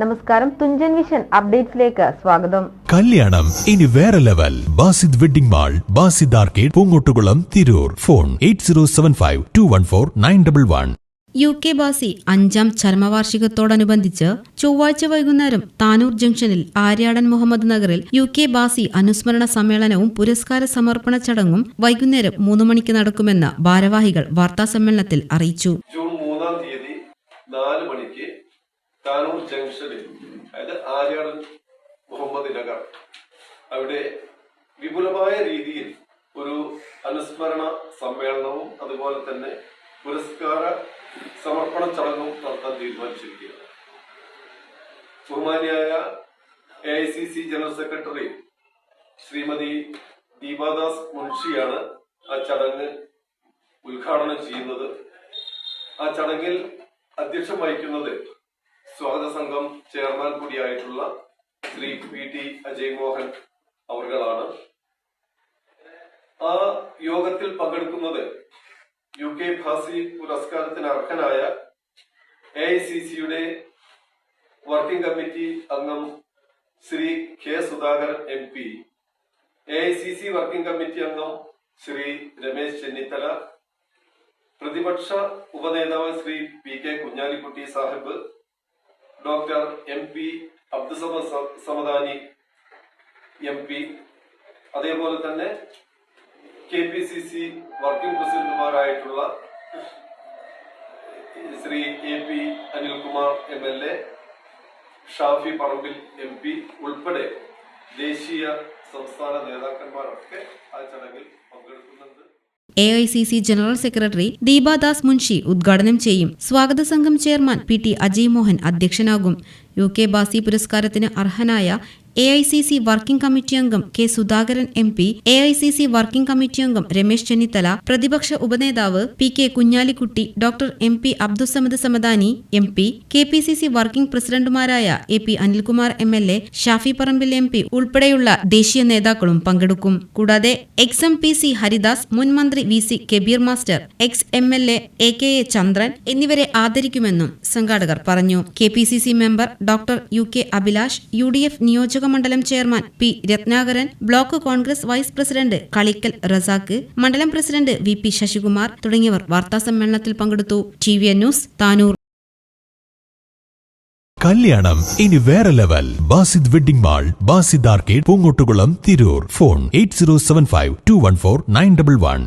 നമസ്കാരം തുഞ്ചൻ വിഷൻ അപ്ഡേറ്റ്സിലേക്ക് സ്വാഗതം. കല്യാണം ഇനി വേറെ level. Basid wedding mall Basid arcade Poongottukulam Tirur. Phone eight zero seven five two one four nine double one. U K Basi അഞ്ചാം ചരമവാർഷികത്തോടനുബന്ധിച്ച് ചൊവ്വാഴ്ച വൈകുന്നേരം താനൂർ ജംഗ്ഷനിൽ ആര്യാടൻ മുഹമ്മദ് നഗറിൽ യു കെ ബാസി അനുസ്മരണ സമ്മേളനവും പുരസ്കാര സമർപ്പണ ചടങ്ങും വൈകുന്നേരം മൂന്ന് മണിക്ക് നടക്കുമെന്ന് ഭാരവാഹികൾ വാർത്താസമ്മേളനത്തിൽ അറിയിച്ചു ജൂൺ മൂന്നാം തീയതി നാല് മണിക്ക് താനൂർ ജംഗ്ഷനിൽ അതായത് ആര്യാടൻ മുഹമ്മദ് നഗർ അവിടെ വിപുലമായ രീതിയിൽ ഒരു അനുസ്മരണ സമ്മേളനവും അതുപോലെ തന്നെ പുരസ്കാര സമർപ്പണ ചടങ്ങും നടത്താൻ തീരുമാനിച്ചിരിക്കുകയാണ്. ബഹുമാനിയായ A I C C general secretary Shrimati Deepa Das മുൻഷിയാണ് ആ ചടങ്ങ് ഉദ്ഘാടനം ചെയ്യുന്നത്. ആ ചടങ്ങിൽ അധ്യക്ഷം വഹിക്കുന്നത് സ്വാഗത സംഘം ചെയർമാൻ കൂടിയായിട്ടുള്ള ശ്രീ പി ടി അജയ് മോഹൻ അവർകളാണ്. ആ യോഗത്തിൽ പങ്കെടുക്കുന്നത് യു കെ ഭാസി പുരസ്കാരത്തിന് അർഹനായ എ ഐ സി സിയുടെ വർക്കിംഗ് കമ്മിറ്റി അംഗം Shri K Sudhakaran M P A I C C working committee അംഗം ശ്രീ രമേശ് ചെന്നിത്തല പ്രതിപക്ഷ ഉപനേതാവ് Shri P K Kunhalikutty Sahib doctor M P Abdussamad Samadani M P. അതേപോലെ തന്നെ K P C C working പ്രസിഡന്റുമാരായിട്ടുള്ള Shri A P Anilkumar M L A Shafi Parambil M P ഉൾപ്പെടെ ദേശീയ സംസ്ഥാന നേതാക്കന്മാരൊക്കെ ആ ചടങ്ങിൽ പങ്കെടുക്കുന്നുണ്ട്. A I C C general secretary Deepa Das Munshi ഉദ്ഘാടനം ചെയ്യും. സ്വാഗത സംഘം chairman P T Ajay Mohan അധ്യക്ഷനാകും. U K ബാസി പുരസ്കാരത്തിന് അർഹനായ A I C C working committee അംഗം K Sudhakaran M P A I C C working committee അംഗം രമേശ് ചെന്നിത്തല പ്രതിപക്ഷ ഉപനേതാവ് P K Kunhalikutty doctor M P Abdussamad Samadani M P K P C C working പ്രസിഡന്റുമാരായ A P Anilkumar M L A Shafi Parambil M P ഉൾപ്പെടെയുള്ള ദേശീയ നേതാക്കളും പങ്കെടുക്കും. കൂടാതെ ex M P C Haridas മുൻ മന്ത്രി V C Kabeer master ex M L A A K A Chandran എന്നിവരെ ആദരിക്കുമെന്നും സംഘാടകർ പറഞ്ഞു. K P C C member doctor U K Abhilash U D F നിയോജക മണ്ഡലം chairman P Ratnakaran block Congress vice president Kalikkal Razak മണ്ഡലം president V P Sasikumar തുടങ്ങിയവർ വാർത്താസമ്മേളനത്തിൽ പങ്കെടുത്തു. T V news Tanur. കല്യാണം ഇനി വേറെ level. Basid wedding mall Basid arcade Poongottukulam Tirur. Phone eight zero seven five two one four nine double one.